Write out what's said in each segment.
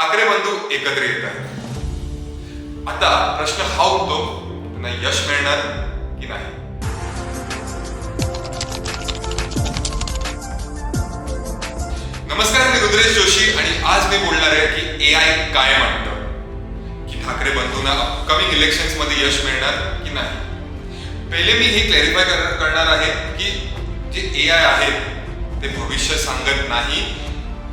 ठाकरे बंधू एकत्र येत आहेत. आता प्रश्न हा उठतो त्यांना यश मिळणार की नाही? नमस्कार मी रुद्रेश जोशी आणि आज मी बोलणार आहे की ए आय काय म्हणतं? की ठाकरे बंधूंना अपकमिंग इलेक्शन्समध्ये यश मिळणार की नाही? पहिले मी हे क्लॅरिफाय करणार आहे की जे ए आय आहे ते भविष्य सांगत नाही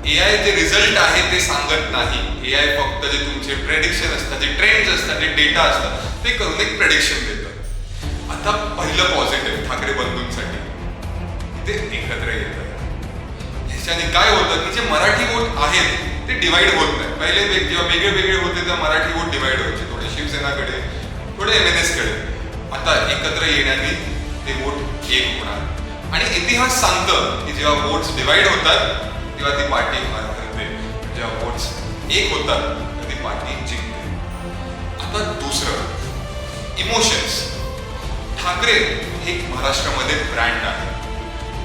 ए आय जे रिझल्ट आहे ते सांगत नाही. ए आय फक्त जे तुमचे प्रेडिक्शन असतात जे ट्रेंड्स असतात जे डेटा असतात ते करून एक प्रेडिक्शन देतं. आता पहिलं पॉझिटिव्ह ठाकरे बंधूंसाठी. ते एकत्र येतात ह्याच्याने काय होतं की जे मराठी वोट आहेत ते डिवाइड होत नाही. पहिले जेव्हा वेगळे वेगळे होते तेव्हा मराठी वोट डिवाइड व्हायचे. थोडे शिवसेनाकडे थोडे एम एन एसकडे. आता एकत्र येण्याने ते वोट एक होणार. आणि इतिहास सांगतं की जेव्हा वोट्स डिवाइड होतात तेव्हा ती पार्टी हार करते जेव्हा वोट्स एक होतात तर ती पार्टी जिंकते. आता दुसरं इमोशन्स ठाकरे हे महाराष्ट्रामध्ये ब्रँड आहे.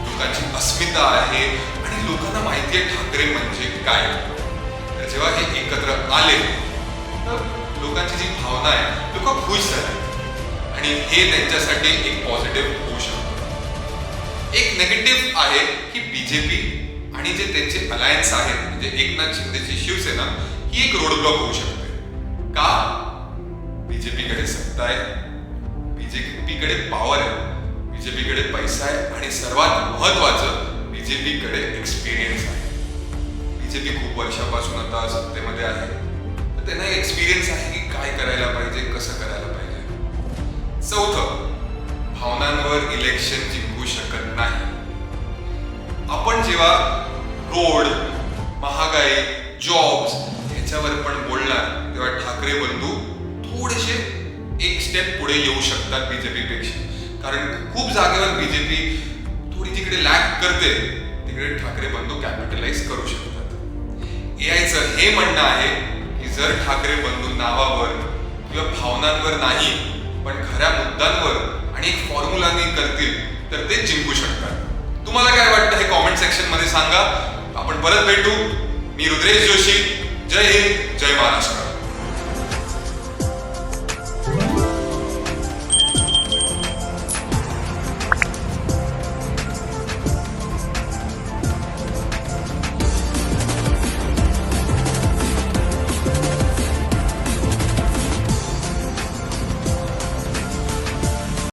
लोकांची अस्मिता आहे आणि लोकांना माहिती आहे ठाकरे म्हणजे काय. तर जेव्हा हे एकत्र आले तर लोकांची जी भावना आहे लोक खुश झाले. आणि हे त्यांच्यासाठी एक पॉझिटिव्ह होऊ शकतं एक नेगेटिव्ह आहे की बीजेपी आणि जे त्यांचे अलायन्स आहेत म्हणजे एकनाथ शिंदेची शिवसेना ही एक रोड ब्लॉक होऊ शकते. का? बीजेपी कडे सत्ता आहे. बीजेपी कडे पॉवर आहे. बीजेपी कडे पैसा आहे. आणि सर्वात महत्वाचं बीजेपी कडे एक्सपिरियन्स आहे. बीजेपी खूप वर्षापासून आता सत्तेमध्ये आहे. तर त्यांना एक्सपिरियन्स आहे की काय करायला पाहिजे कसं करायला पाहिजे. चौथं भावनांवर इलेक्शन जिंकू शकत नाही. आपण जेव्हा रोड महागाई जॉब्स ह्याच्यावर पण बोलणार. तेव्हा ठाकरे बंधू थोडेसे एक स्टेप पुढे येऊ शकतात बीजेपीपेक्षा कारण खूप जागेवर बीजेपी थोडी जिकडे लॅक करते तिकडे ठाकरे बंधू कॅपिटलाइज करू शकतात. ए आयचं हे म्हणणं आहे की जर ठाकरे बंधू नावावर किंवा भावनांवर नाही पण खऱ्या मुद्द्यांवर आणि एक फॉर्म्युलानी करतील तर ते जिंकू शकतात. तुम्हाला काय वाटतं हे कॉमेंट सेक्शनमध्ये सांगा. परत भेटू. मी रुद्रेश जोशी. जय हिंद. जय महाराष्ट्र.